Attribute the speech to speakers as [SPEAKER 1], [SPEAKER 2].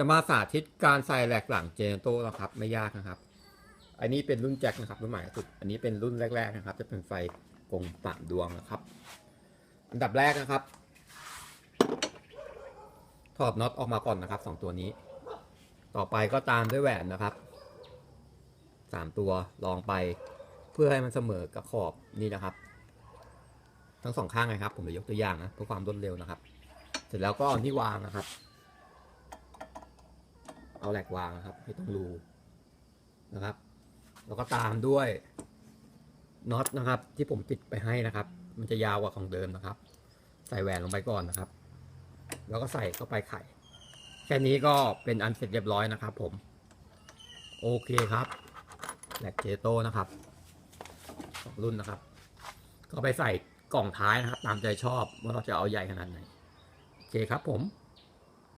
[SPEAKER 1] จะมาสาธิตการใส่แหลกหลังเจเนโตนะครับ ไม่ยากนะครับ อันนี้เป็นรุ่นแจ็คนะครับรุ่นใหม่สุด อันนี้เป็นรุ่นแรก ๆนะครับ จะเป็นไฟกงปามดวงนะครับ อันดับแรกนะครับ ถอดน็อตออกมาก่อนนะครับสองตัวนี้ ต่อไปก็ตามด้วยแหวนนะครับสามตัวลองไปเพื่อให้มันเสมอกับขอบนี่นะครับ ทั้งสองข้างเลยครับ ผมจะยกตัวอย่างนะเพื่อความรวดเร็วนะครับ เสร็จแล้วก็เอาที่วางนะครับ เอาแหลกวางนะครับให้ตรงรูนะครับ แล้วก็ตามด้วยน็อตนะครับ ที่ผมติดไปให้นะครับ มันจะยาวกว่าของเดิมนะครับ ใส่แหวนลงไปก่อนนะครับ แล้วก็ใส่เข้าไปไข่แค่นี้ก็เป็นอันเสร็จเรียบร้อยนะครับ ผม โอเคครับแหลกเจโต้นะครับสองรุ่นนะครับ ก็ไปใส่กล่องท้ายนะครับ ตามใจชอบว่าเราจะเอาใหญ่ขนาดไหนโอเคครับผม